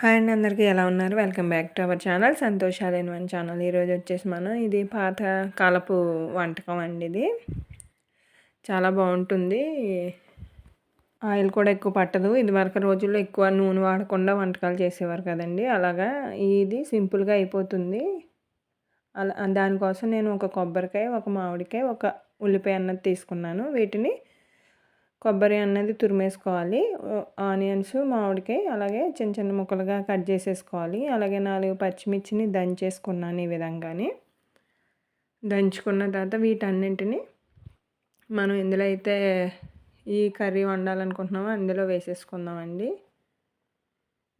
Hi అండి అందరికీ ఎలా ఉన్నారు? Welcome back to our channel Santoshalu one channel ఈరోజు వచ్చేసి మనం ఇది పాత కాలపు వంటకం అండి ఇది. చాలా బాగుంటుంది. ఆయిల్ కూడా ఎక్కువ పట్టదు. ఇదివరకు రోజుల్లో ఎక్కువ నూనె వాడకుండా వంటకాలు చేసేవారు కదండి. అలాగా ఇది సింపుల్గా అయిపోతుంది. అలా దానికోసం నేను ఒక కొబ్బరికాయ ఒక మామిడికాయ ఒక ఉల్లిపాయ అన్నది తీసుకున్నాను. వీటిని కొబ్బరి అన్నది తురిమేసుకోవాలి. ఆనియన్స్ మామిడికాయ అలాగే చిన్న చిన్న ముక్కలుగా కట్ చేసేసుకోవాలి. అలాగే నాలుగు పచ్చిమిర్చిని దంచేసుకున్నాను ఈ విధంగానే. దంచుకున్న తర్వాత వీటన్నింటిని మనం ఇందులో అయితే ఈ కర్రీ వండాలనుకుంటున్నామో అందులో వేసేసుకుందామండి.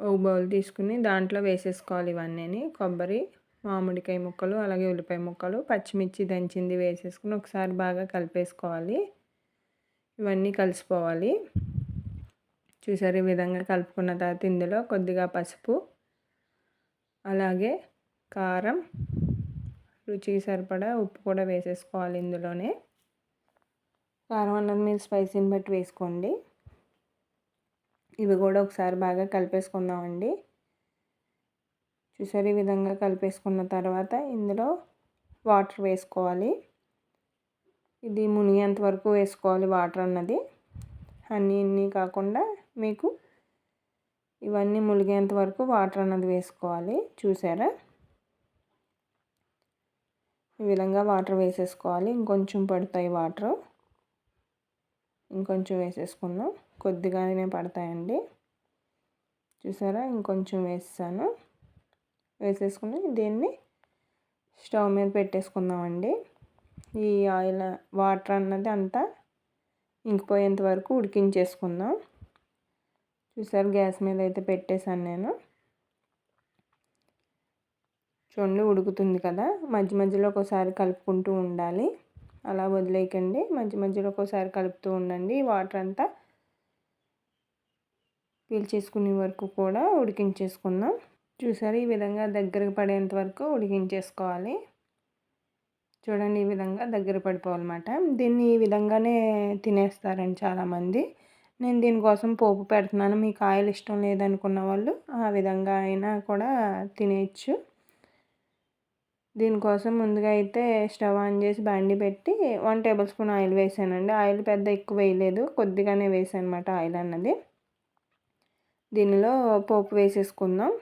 ఒక బౌల్ తీసుకుని దాంట్లో వేసేసుకోవాలి ఇవన్నీ కొబ్బరి మామిడికాయ ముక్కలు అలాగే ఉల్లిపాయ ముక్కలు పచ్చిమిర్చి దంచింది వేసేసుకుని ఒకసారి బాగా కలిపేసుకోవాలి. ఇవన్నీ కలిసిపోవాలి. చూసారు ఈ విధంగా కలుపుకున్న తర్వాత ఇందులో కొద్దిగా పసుపు అలాగే కారం రుచికి సరిపడా ఉప్పు కూడా వేసేసుకోవాలి ఇందులోనే. కారం అన్నది మీరు స్పైసీని బట్టి వేసుకోండి. ఇవి కూడా ఒకసారి బాగా కలిపేసుకుందామండి. చూసారు ఈ విధంగా కలిపేసుకున్న తర్వాత ఇందులో వాటర్ వేసుకోవాలి. ఇది మునిగేంత వరకు వేసుకోవాలి వాటర్ అన్నది. అన్నీ ఇన్ని కాకుండా మీకు ఇవన్నీ మునిగేంత వరకు వాటర్ అన్నది వేసుకోవాలి. చూసారా? ఈ విధంగా వాటర్ వేసేసుకోవాలి. ఇంకొంచెం పడతాయి వాటర్. ఇంకొంచెం వేసేసుకున్నాం కొద్దిగానే పడతాయండి. చూసారా? ఇంకొంచెం వేసాను వేసేసుకుని దీన్ని స్టవ్ మీద పెట్టేసుకుందామండి. ఈ ఆయిల్ వాటర్ అన్నది అంతా ఇంకిపోయేంత వరకు ఉడికించేసుకుందాం. చూసారు గ్యాస్ మీద అయితే పెట్టేశాను నేను. చూడండి ఉడుకుతుంది కదా. మధ్య మధ్యలో ఒకసారి కలుపుకుంటూ ఉండాలి. అలా వదిలేయకండి. మధ్య మధ్యలో ఒకసారి కలుపుతూ ఉండండి. వాటర్ అంతా పీల్చేసుకునే వరకు కూడా ఉడికించేసుకుందాం. చూసారు ఈ విధంగా దగ్గరకు పడేంత వరకు ఉడికించేసుకోవాలి. చూడండి ఈ విధంగా దగ్గర పడిపోవాలన్నమాట. దీన్ని ఈ విధంగానే తినేస్తారండి చాలామంది. నేను దీనికోసం పోపు పెడుతున్నాను. మీకు ఆయిల్ ఇష్టం లేదనుకున్న వాళ్ళు ఆ విధంగా అయినా కూడా తినేయచ్చు. దీనికోసం ముందుగా అయితే స్టవ్ ఆన్ చేసి బండి పెట్టి వన్ టేబుల్ స్పూన్ ఆయిల్ వేసానండి. ఆయిల్ పెద్ద ఎక్కువ వేయలేదు. కొద్దిగానే వేసాను అనమాట ఆయిల్ అన్నది. దీనిలో పోపు వేసేసుకుందాం.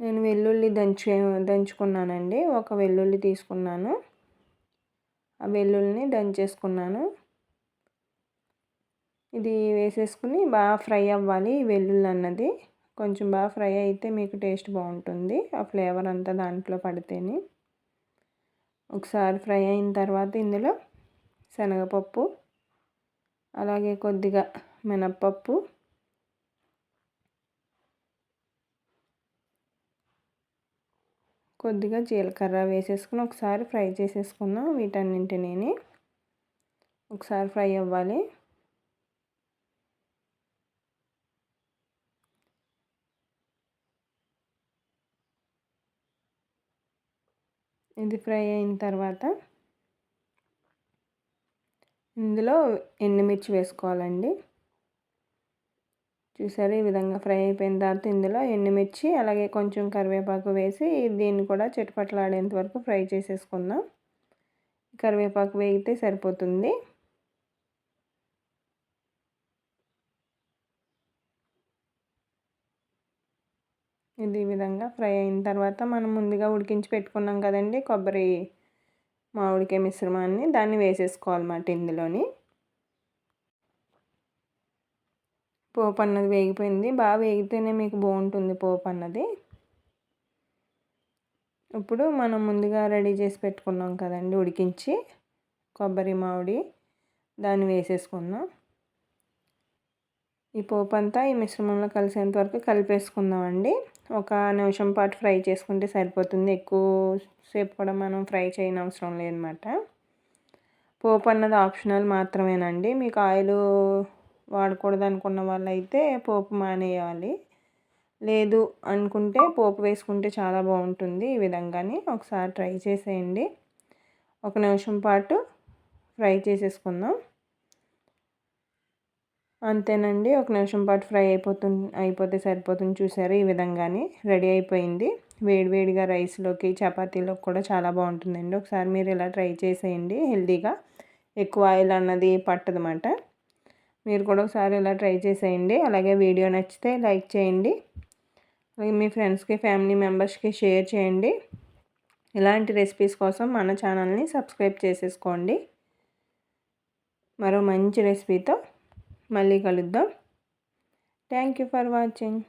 నేను వెల్లుల్లి దంచు దంచుకున్నానండి. ఒక వెల్లుల్లి తీసుకున్నాను. ఆ వెల్లుల్లిని దంచేసుకున్నాను. ఇది వేసేసుకుని బాగా ఫ్రై అవ్వాలి వెల్లుల్లి అన్నది. కొంచెం బాగా ఫ్రై అయితే మీకు టేస్ట్ బాగుంటుంది. ఆ ఫ్లేవర్ అంతా దాంట్లో పడితేనే. ఒకసారి ఫ్రై అయిన తర్వాత ఇందులో శనగపప్పు అలాగే కొద్దిగా మినప్పప్పు కొద్దిగా జీలకర్ర వేసేసుకుని ఒకసారి ఫ్రై చేసేసుకుందాం వీటన్నింటినీ. ఒకసారి ఫ్రై అవ్వాలి. ఇది ఫ్రై అయిన తర్వాత ఇందులో ఎండుమిర్చి వేసుకోవాలండి. చూసారు? ఈ విధంగా ఫ్రై అయిపోయిన తర్వాత ఇందులో ఎండుమిర్చి అలాగే కొంచెం కరివేపాకు వేసి దీన్ని కూడా చిటపట్లాడేంత వరకు ఫ్రై చేసేసుకుందాం. కరివేపాకు వేగితే సరిపోతుంది. ఇది ఈ విధంగా ఫ్రై అయిన తర్వాత మనం ముందుగా ఉడికించి పెట్టుకున్నాం కదండి కొబ్బరి మామిడికాయ మిశ్రమాన్ని. దాన్ని వేసేసుకోవాలన్నమాట ఇందులోని. పోపు అన్నది వేగిపోయింది. బాగా వేగితేనే మీకు బాగుంటుంది పోపు అన్నది. ఇప్పుడు మనం ముందుగా రెడీ చేసి పెట్టుకున్నాం కదండి ఉడికించి కొబ్బరి మామిడి దాన్ని వేసేసుకుందాం. ఈ పోపు అంతా ఈ మిశ్రమంలో కలిసేంత వరకు కలిపేసుకుందామండి. ఒక నిమిషం పాటు ఫ్రై చేసుకుంటే సరిపోతుంది. ఎక్కువ సేపు కూడా మనం ఫ్రై చేయని అవసరం లేదన్నమాట. పోపు అన్నది ఆప్షనల్ మాత్రమేనండి. మీకు ఆయిల్ వాడకూడదు అనుకున్న వాళ్ళైతే పోపు మానేయాలి. లేదు అనుకుంటే పోపు వేసుకుంటే చాలా బాగుంటుంది ఈ విధంగానే ఒకసారి ట్రై చేసేయండి. ఒక నిమిషం పాటు ఫ్రై చేసేసుకుందాం. అంతేనండి ఒక నిమిషం పాటు ఫ్రై అయిపోతుంది అయిపోతే సరిపోతుంది చూసారు? ఈ విధంగానే రెడీ అయిపోయింది. వేడివేడిగా రైస్లోకి చపాతీలోకి కూడా చాలా బాగుంటుందండి. ఒకసారి మీరు ఇలా ట్రై చేసేయండి హెల్తీగా. ఎక్కువ ఆయిల్ అన్నది పట్టదన్నమాట. మీరు కూడా ఒకసారి ఇలా ట్రై చేసేయండి. అలాగే వీడియో నచ్చితే లైక్ చేయండి. అలాగే మీ ఫ్రెండ్స్కి ఫ్యామిలీ మెంబర్స్కి షేర్ చేయండి. ఇలాంటి రెసిపీస్ కోసం మన ఛానల్ని సబ్స్క్రైబ్ చేసేసుకోండి. మరో మంచి రెసిపీతో మళ్ళీ కలుద్దాం. Thank you for watching.